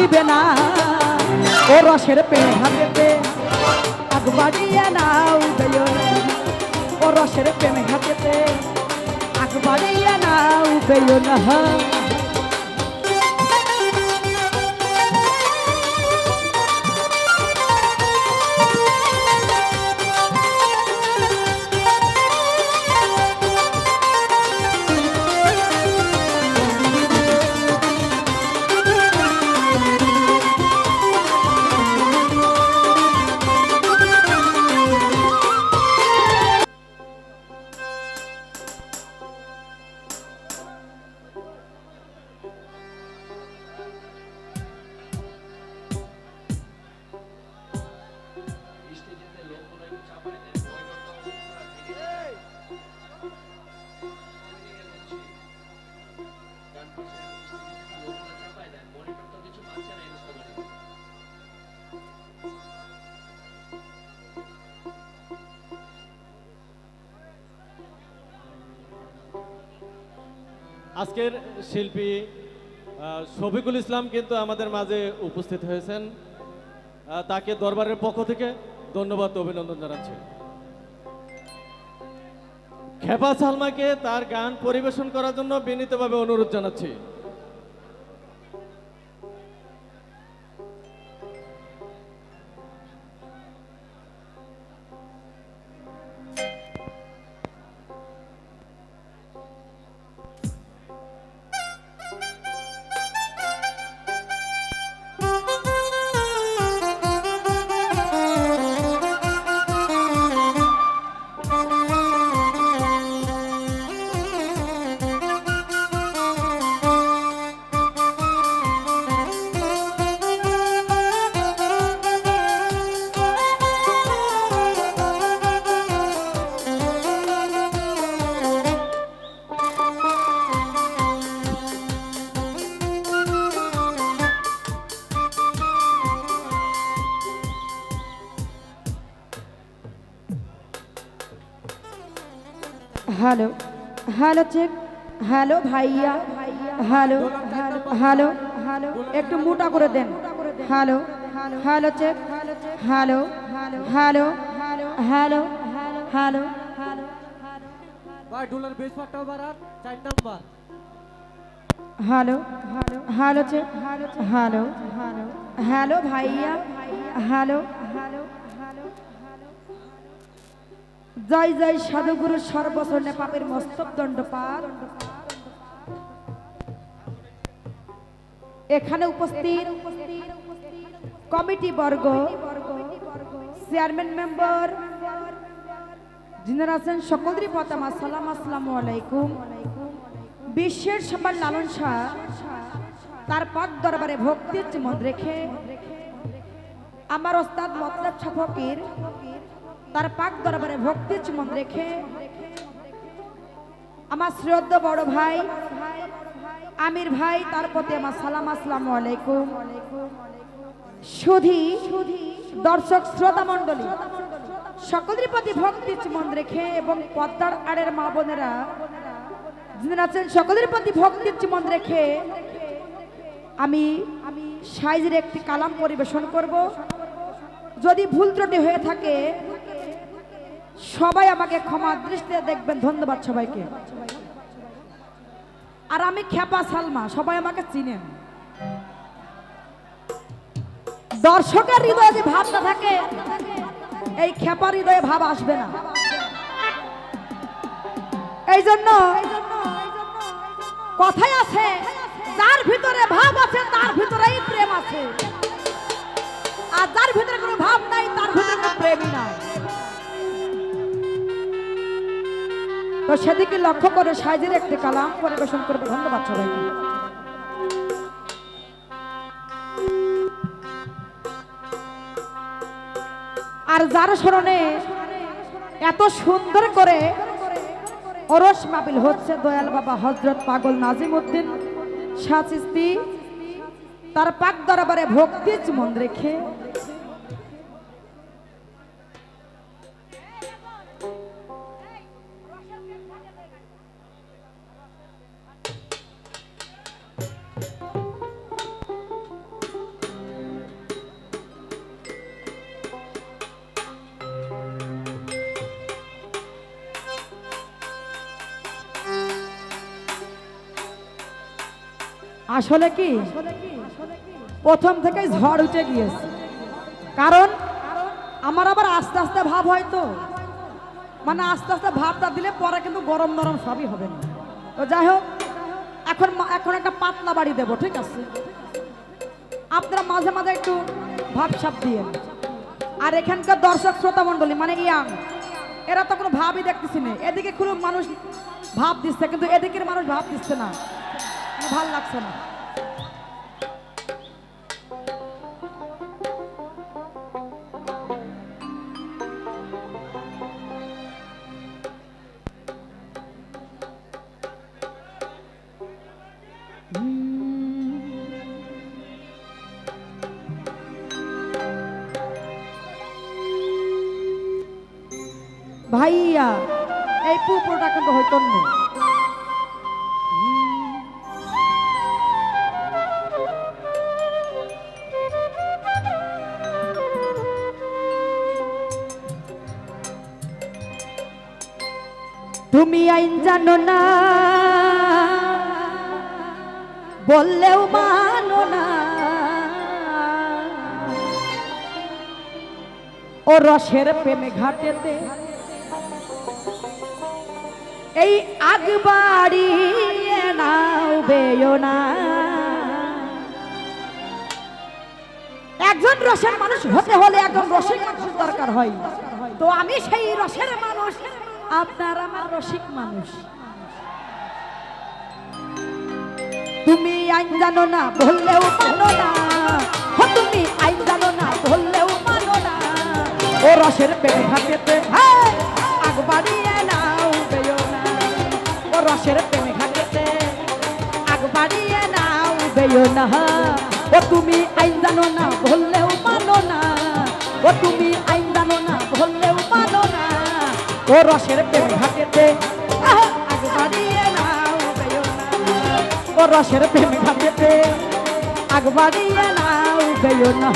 বাঁচিবে না। ও রসের পেয়ে হাতেতে আগ নাও গেও ও রসের প্রেমে হাতেতে আগ নাও গেও না। আজকের শিল্পী শফিকুল ইসলাম কিন্তু আমাদের মাঝে উপস্থিত হয়েছেন। তাকে দরবারের পক্ষ থেকে ধন্যবাদ, অভিনন্দন জানাচ্ছি। খেপা সালমাকে তার গান পরিবেশন করার জন্য বিনীতভাবে অনুরোধ জানাচ্ছি। হ্যালো হ্যালো চেক হ্যালো ভাইয়া হ্যালো হ্যালো হ্যালো একটু মোটা করে দেন। Hello hello check hello hello hello hello. Hello hello check hello hello ভাইয়া হ্যালো হ্যালো জয় জয় সাধুগুরু সর্বসর্ণে পাপের মস্তক দণ্ড পার এখানে উপস্থিত কমিটি বর্গ, চেয়ারম্যান মেম্বার, যিনারা আছেন পতামা সালাম আসসালামু আলাইকুম। বিশ্বের সবার লালন শাহ তার পাক দরবারে ভক্তির চিমন রেখে আমার ওস্তাদ মতলব শাহ ফকির তার পাক দরবারে ভক্তির চুমন রেখে আমার শ্রদ্ধ বড় ভাই, আমির ভাই, তার প্রতি আমার সালাম, আসসালামু আলাইকুম। সুধি দর্শক শ্রোতা মণ্ডলী, সকলের প্রতি ভক্তি চিমন রেখে এবং পদ্মার আড়ের মা বোনেরা যিনি আছেন, সকলের প্রতি ভক্তির চিমন রেখে আমি সাইজের একটি কালাম পরিবেশন করব। যদি ভুল ত্রুটি হয়ে থাকে সবাই আমাকে ক্ষমা দৃষ্টিতে দেখবেন, ধন্যবাদ সবাইকে। আর আমি খেপা সালমা, সবাই আমাকে চিনেন। দর্শকের হৃদয়ে যে ভাবটা থাকে, এই খেপা হৃদয়ে ভাব আসবে না। এই জন্য কথাই আছে, যার ভিতরে ভাব আছে, তার ভিতরেই প্রেম আছে। তো সেদিকে লক্ষ্য করে সাইজের একটি কালাম পরিবেশন করবে। ধন্যবাদ সবাইকে। আর যার স্মরণে এত সুন্দর করে ওরস মাবিল হচ্ছে দয়াল বাবা হজরত পাগল নাজিম উদ্দিন শাচিস্তি তার পাক দরবারে ভক্তি মন রেখে আসলে কি? প্রথম থেকেই ঝড় উঠে গিয়েছে। কারণ আমার আবার আস্তে আস্তে ভাব হয় তো। মানে আস্তে আস্তে ভাবটা দিলে পরে কিন্তু গরম নরম সবই হবে না। তো যাই হোক, এখন এখন একটা পাতলা বাড়ি দেবো, ঠিক আছে? আপনারা মাঝে মাঝে একটু ভাবসাব দিয়ে আর এখানকার দর্শক শ্রোতা মণ্ডলী মানে ইয়াং, এরা তো কোনো ভাবই দেখতেছি না। এদিকে কোনো মানুষ ভাব দিচ্ছে, কিন্তু এদিকের মানুষ ভাব দিচ্ছে না। ভালো লাগছে না। ভাইয়া এই পুকুরটা কিন্তু হইতো না তুমি আইন জানো না। বললেও মানো না। ও রসের প্রেমে ঘাটেতে এই আগ নাও বেও না। একজন রসের মানুষ হতে হলে একজন রসিক মানুষ দরকার হয়। তো আমি সেই রসের মানুষ। আপনার আমার রসিক মানুষ। তুমি আইন জানো না বললেও মানো না। ও তুমি আইন জানো না বললেও মানো না। ও রসের পেটে ঘাটেতে হ্যাঁ, আগ বাড়িয়ে নাও বেও না। ও রসের প্রেমে ঘাটেতে আগ বাড়িয়ে নাও বেও না। ও তুমি আইন জানো না বললেও মানো না। ও তুমি আইন জানো না বললেও মানো না। ও রসের প্রেম ঘাটেতে। না ও রসের প্রেম ঘাটেতে। আগ বাড়িয়ে নাও বেও না।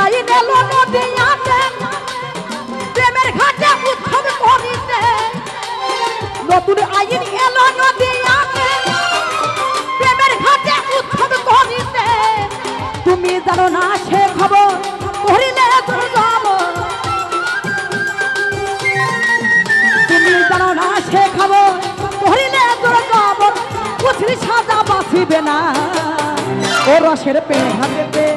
আইন এলো নদিয়াতে প্রেমের ঘাটে উৎসব করিতে। নতুন আইন এলো নদিয়াতে প্রেমের ঘাটে উৎসব করিতে। তুমি জানো না সে খবর, করিলে যাব তুমি জানো না সে খবর, করিলে যাব সাজা বাঁচিবে না। ও রসের হাতেতে আগ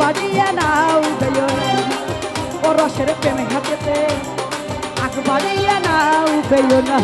বাড়িয়ে নাও বেয় ও রসের প্রেমে হাতেতে আগ বাড়িয়ে নাও বেয় না।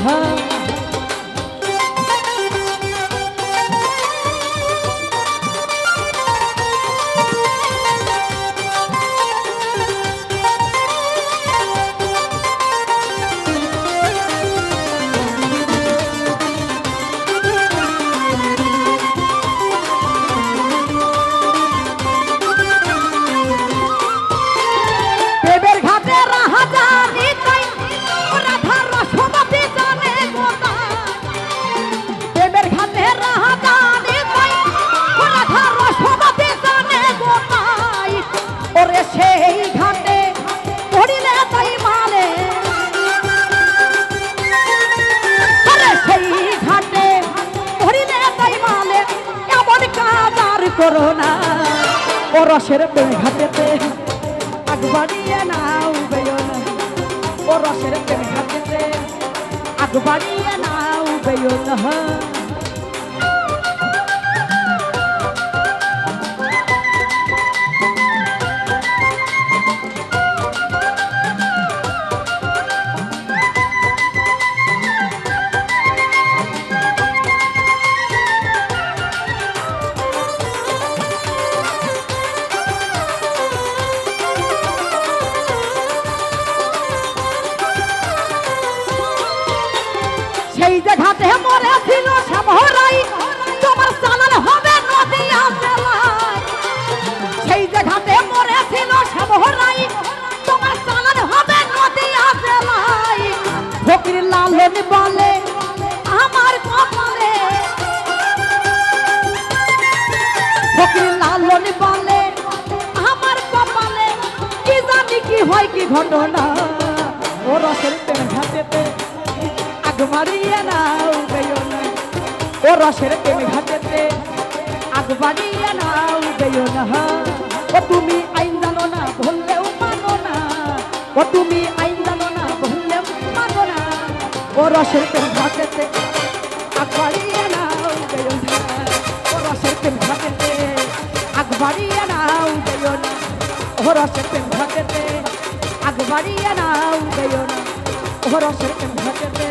করো না। ও রসের ঘাটেতে আগ বাড়িয়ে নাও বেয় না ও রসের ঘাটেতে আগ বাড়িয়ে নাও না কি হয় কি ঘটনা? ও রসের প্রেম ঘাটেতে আগ মারিয়ে নাও গেও না। ও রসের প্রেম ঘাটেতে আগ বাড়িয়ে নাও গেও না। ও তুমি আইন জানো না, বললেও মানো না। ও তুমি আইন জানো না, বললেও মানো না। ও রসের প্রেম ঘাটেতে আগ বাড়িয়ে নাও গেও না। ও রসের প্রেম ঘাটেতে আগ বাড়িয়ে নাও গেও না। ও রসের প্রেম ঘাটেতে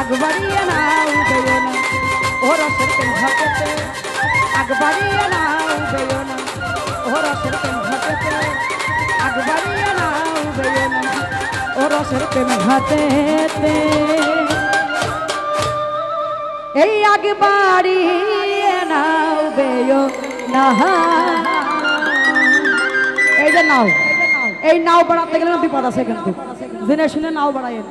আগ বাড়িয়ে নাও গেও না। ও রসের প্রেম ঘাটেতে আগ বাড়িয়ে নাও গেও না। ও রসের প্রেম ঘাটেতে আগ বাড়িয়ে নাও গেও না। ও রসের প্রেম ঘাটেতে এই আগে নাও বেয় না। যে নাও। এই নাও বাড়াতে গেলে বিপদ আছে কিন্তু। জেনে শুনে নাও বাড়াইয়েন